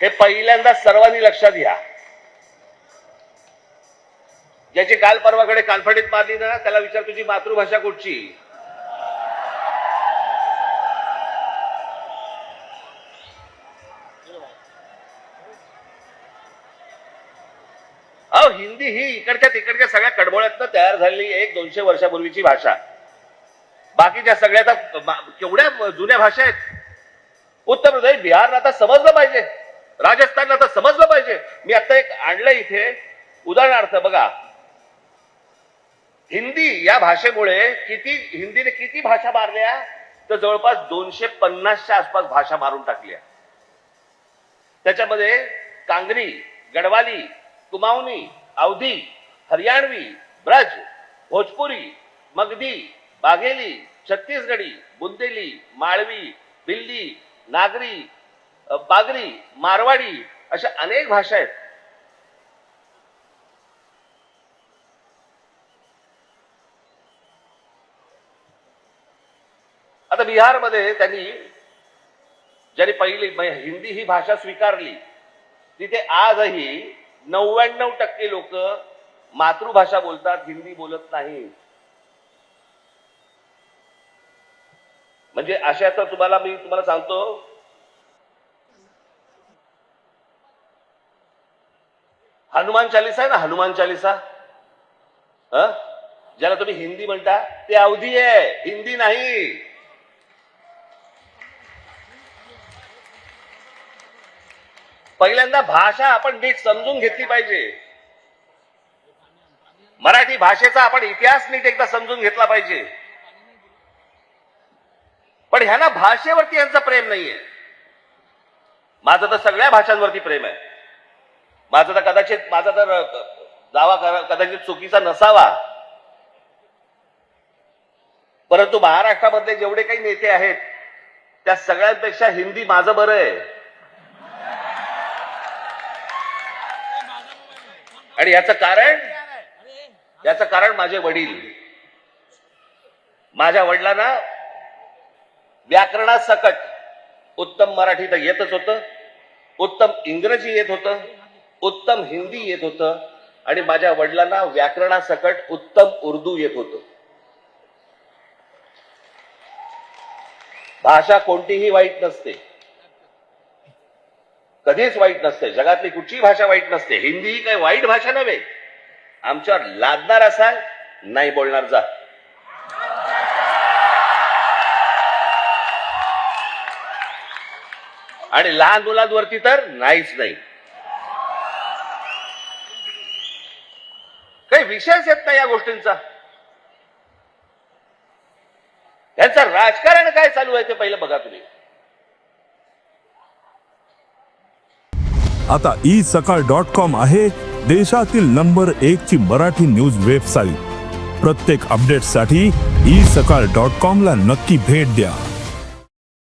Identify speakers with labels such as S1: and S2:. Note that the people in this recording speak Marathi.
S1: हे पहिल्यांदा सर्वांनी लक्षात घ्या. ज्याची काल परवाकडे कानफडीत मारली ना त्याला विचार तुझी मातृभाषा कुठची? अहो हिंदी ही इकडच्या तिकडच्या सगळ्या कडबोळ्यातनं तयार झालेली एक दोनशे वर्षापूर्वीची भाषा. बाकीच्या सगळ्या आता केवढ्या जुन्या भाषा आहेत. उत्तर प्रदेश बिहारला आता समजलं पाहिजे. राजस्थानला तर समजलं पाहिजे. मी आता एक आणलं इथे. उदाहरणार्थ बघा. हिंदी या भाषेमुळे किती हिंदीने किती भाषा मारल्या? तर जवळपास दोनशे पन्नासच्या आसपास भाषा मारून टाकल्या. त्याच्यामध्ये कांगरी गडवाली कुमावनी अवधी हरियाणवी ब्रज भोजपुरी मगधी बाघेली छत्तीसगडी बुंदेली माळवी बिल्ली नागरी बागरी मारवाडी अशा अनेक भाषा आहेत. आता बिहारमध्ये त्यांनी ज्यांनी पहिली हिंदी ही भाषा स्वीकारली तिथे आजही नव्याण्णव टक्के लोक मातृभाषा बोलतात हिंदी बोलत नाही म्हणजे अशाचं तुम्हाला मी तुम्हाला सांगतो हनुमान चालिसा आहे ना हनुमान चालिसा? ज्याला तुम्ही हिंदी म्हणता ते अवधी आहे हिंदी नाही. पहिल्यांदा भाषा आपण नीट समजून घेतली पाहिजे. मराठी भाषेचा आपण इतिहास नीट एकदा समजून घेतला पाहिजे. पण ह्यांना भाषेवरती यांचं प्रेम नाहीये. माझं तर सगळ्या भाषांवरती प्रेम आहे. माझं तर कदाचित माझा तर दावा करा- कदाचित चुकीचा नसावा. परंतु महाराष्ट्रामधले जेवढे काही नेते आहेत त्या सगळ्यांपेक्षा हिंदी माझं बरं आहे. आणि याचं कारण? याचं कारण माझे वडील. माझ्या वडिलांना व्याकरणासकट उत्तम मराठी तर येतच होतं उत्तम इंग्रजी येत होतं. उत्तम हिंदी येत होतं आणि माझ्या वडिलांना व्याकरणासकट उत्तम उर्दू येत होतं. भाषा कोणतीही वाईट नसते. कधीच वाईट नसते. जगातली कुठचीही भाषा वाईट नसते. हिंदी ही काही वाईट भाषा नव्हे. आमच्यावर लादणार असाल नाही बोलणार जा. आणि लहान मुलांवरती तर नाहीच नाही. विषयच येत नाही या गोष्टींचा. त्यांचं राजकारण काय चालू आहे ते पहिलं बघा तुम्ही.
S2: आता ई सकाळ डॉट कॉम आहे देशातील नंबर एक ची मराठी न्यूज वेबसाईट. प्रत्येक अपडेटसाठी ई सकाळ डॉट कॉम ला नक्की भेट द्या.